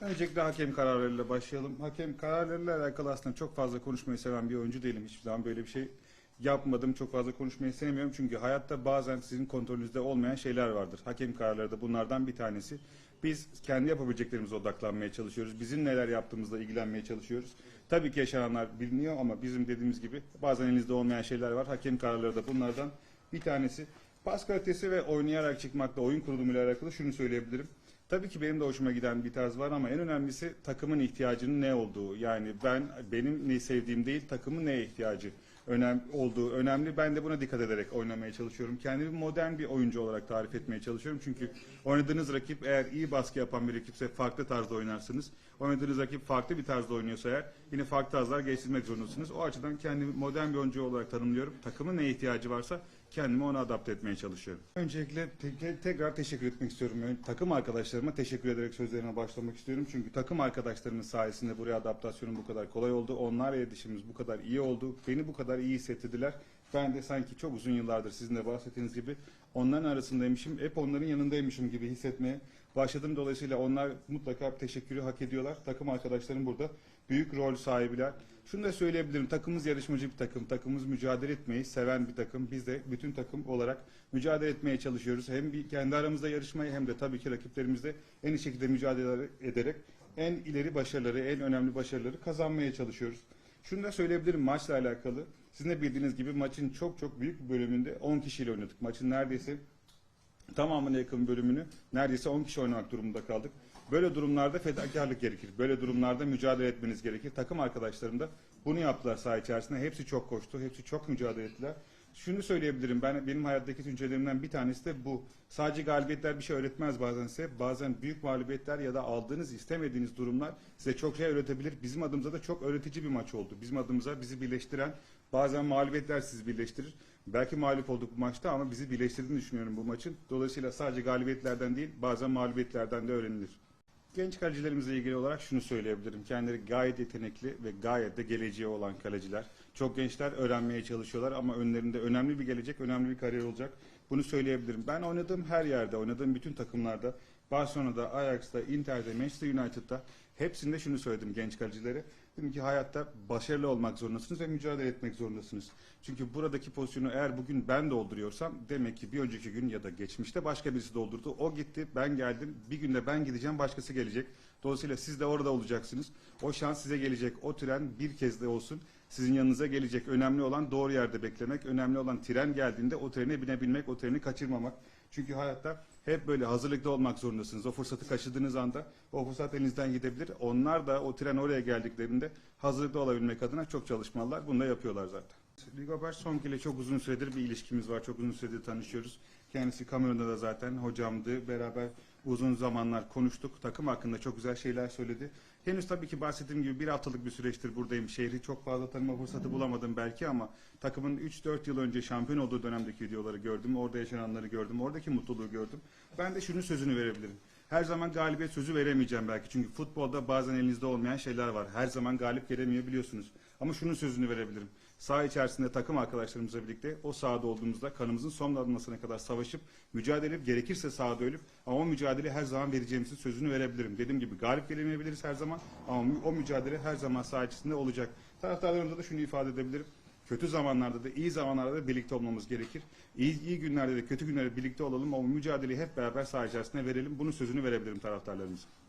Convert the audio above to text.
Öncelikle hakem kararlarıyla başlayalım. Hakem kararlarıyla alakalı aslında çok fazla konuşmayı seven bir oyuncu değilim. Hiçbir zaman böyle bir şey yapmadım. Çok fazla konuşmayı sevmiyorum. Çünkü hayatta bazen sizin kontrolünüzde olmayan şeyler vardır. Hakem kararları da bunlardan bir tanesi. Biz kendi yapabileceklerimize odaklanmaya çalışıyoruz. Bizim neler yaptığımızla ilgilenmeye çalışıyoruz. Tabii ki yaşananlar biliniyor ama bizim dediğimiz gibi bazen elinizde olmayan şeyler var. Hakem kararları da bunlardan bir tanesi. Pas kalitesi ve oynayarak çıkmakla oyun kurulumuyla alakalı şunu söyleyebilirim. Tabii ki benim de hoşuma giden bir tarz var ama en önemlisi takımın ihtiyacının ne olduğu. Yani ben benim ne sevdiğim değil takımın neye ihtiyacı önem olduğu önemli. Ben de buna dikkat ederek oynamaya çalışıyorum. Kendimi modern bir oyuncu olarak tarif etmeye çalışıyorum. Çünkü oynadığınız rakip eğer iyi baskı yapan bir rakipse farklı tarzda oynarsınız. Oynadığınız rakip farklı bir tarzda oynuyorsa eğer yine farklı tarzlar geliştirmek zorundasınız. O açıdan kendimi modern bir oyuncu olarak tanımlıyorum. Takımın neye ihtiyacı varsa kendimi ona adapte etmeye çalışıyorum. Öncelikle te- tekrar teşekkür etmek istiyorum. Ön- Takım arkadaşlarıma teşekkür ederek sözlerime başlamak istiyorum. Çünkü takım arkadaşlarımın sayesinde buraya adaptasyonum bu kadar kolay oldu. Onlarla iletişimimiz bu kadar iyi oldu. Beni bu kadar iyi hissettirdiler. Ben de sanki çok uzun yıllardır sizin de bahsettiğiniz gibi onların arasındaymışım. Hep onların yanındaymışım gibi hissetmeye başladım. Dolayısıyla onlar mutlaka teşekkürü hak ediyorlar. Takım arkadaşlarım burada büyük rol sahibiler. Şunu da söyleyebilirim. Takımımız yarışmacı bir takım. Takımımız mücadele etmeyi seven bir takım. Biz de bütün takım olarak mücadele etmeye çalışıyoruz. Hem bir kendi aramızda yarışmayı hem de tabii ki rakiplerimizle en iyi şekilde mücadele ederek en ileri başarıları, en önemli başarıları kazanmaya çalışıyoruz. Şunu da söyleyebilirim maçla alakalı. Sizin de bildiğiniz gibi maçın çok çok büyük bir bölümünde 10 kişiyle oynadık. Maçın neredeyse tamamına yakın bölümünü neredeyse 10 kişi oynamak durumunda kaldık. Böyle durumlarda fedakarlık gerekir. Böyle durumlarda mücadele etmeniz gerekir. Takım arkadaşlarım da bunu yaptılar saha içerisinde. Hepsi çok koştu. Hepsi çok mücadele ettiler. Şunu söyleyebilirim. Ben benim hayattaki düşüncelerimden bir tanesi de bu. Sadece galibiyetler bir şey öğretmez bazen size. Bazen büyük mağlubiyetler ya da aldığınız istemediğiniz durumlar size çok şey öğretebilir. Bizim adımıza da çok öğretici bir maç oldu. Bizim adımıza bizi birleştiren bazen mağlubiyetler sizi birleştirir. Belki mağlup olduk bu maçta ama bizi birleştirdiğini düşünüyorum bu maçın. Dolayısıyla sadece galibiyetlerden değil bazen mağlubiyetlerden de öğrenilir. Genç kalecilerimizle ilgili olarak şunu söyleyebilirim. Kendileri gayet yetenekli ve gayet de geleceği olan kaleciler. Çok gençler öğrenmeye çalışıyorlar ama önlerinde önemli bir gelecek, önemli bir kariyer olacak. Bunu söyleyebilirim. Ben oynadığım her yerde, oynadığım bütün takımlarda, Barcelona'da, Ajax'ta, Inter'de, Manchester United'da hepsinde şunu söyledim genç kalecilere. Dedim ki hayatta başarılı olmak zorundasınız ve mücadele etmek zorundasınız. Çünkü buradaki pozisyonu eğer bugün ben dolduruyorsam demek ki bir önceki gün ya da geçmişte başka birisi doldurdu. O gitti, ben geldim. Bir günde ben gideceğim, başkası gelecek. Dolayısıyla siz de orada olacaksınız. O şans size gelecek. O tren bir kez de olsun sizin yanınıza gelecek. Önemli olan doğru yerde beklemek. Önemli olan tren geldiğinde o trene binebilmek, o treni kaçırmamak. Çünkü hayatta hep böyle hazırlıklı olmak zorundasınız. O fırsatı kaçırdığınız anda o fırsat elinizden gidebilir. Onlar da o tren oraya geldiklerinde hazırlıklı olabilmek adına çok çalışmalılar. Bunu da yapıyorlar zaten. Rigobert Song ile çok uzun süredir bir ilişkimiz var. Çok uzun süredir tanışıyoruz. Kendisi Kamerun'da da zaten hocamdı. Beraber uzun zamanlar konuştuk. Takım hakkında çok güzel şeyler söyledi. Henüz tabii ki bahsettiğim gibi bir haftalık bir süreçtir buradayım. Şehri çok fazla tanıma fırsatı bulamadım belki ama takımın 3-4 yıl önce şampiyon olduğu dönemdeki videoları gördüm. Orada yaşananları gördüm. Oradaki mutluluğu gördüm. Ben de şunun sözünü verebilirim. Her zaman galibiyet sözü veremeyeceğim belki. Çünkü futbolda bazen elinizde olmayan şeyler var. Her zaman galip gelemiyor biliyorsunuz. Ama şunun sözünü verebilirim. Saha içerisinde takım arkadaşlarımızla birlikte o sahada olduğumuzda kanımızın son damlasına kadar savaşıp mücadele edip gerekirse sahada ölüp ama o mücadele her zaman vereceğimizin sözünü verebilirim. Dediğim gibi galip gelemeyebiliriz her zaman ama o mücadele her zaman saha içerisinde olacak. Taraftarlarımıza da şunu ifade edebilirim. Kötü zamanlarda da iyi zamanlarda da birlikte olmamız gerekir. İyi, iyi günlerde de kötü günlerde birlikte olalım ama mücadeleyi hep beraber saha içerisinde verelim. Bunun sözünü verebilirim taraftarlarımıza.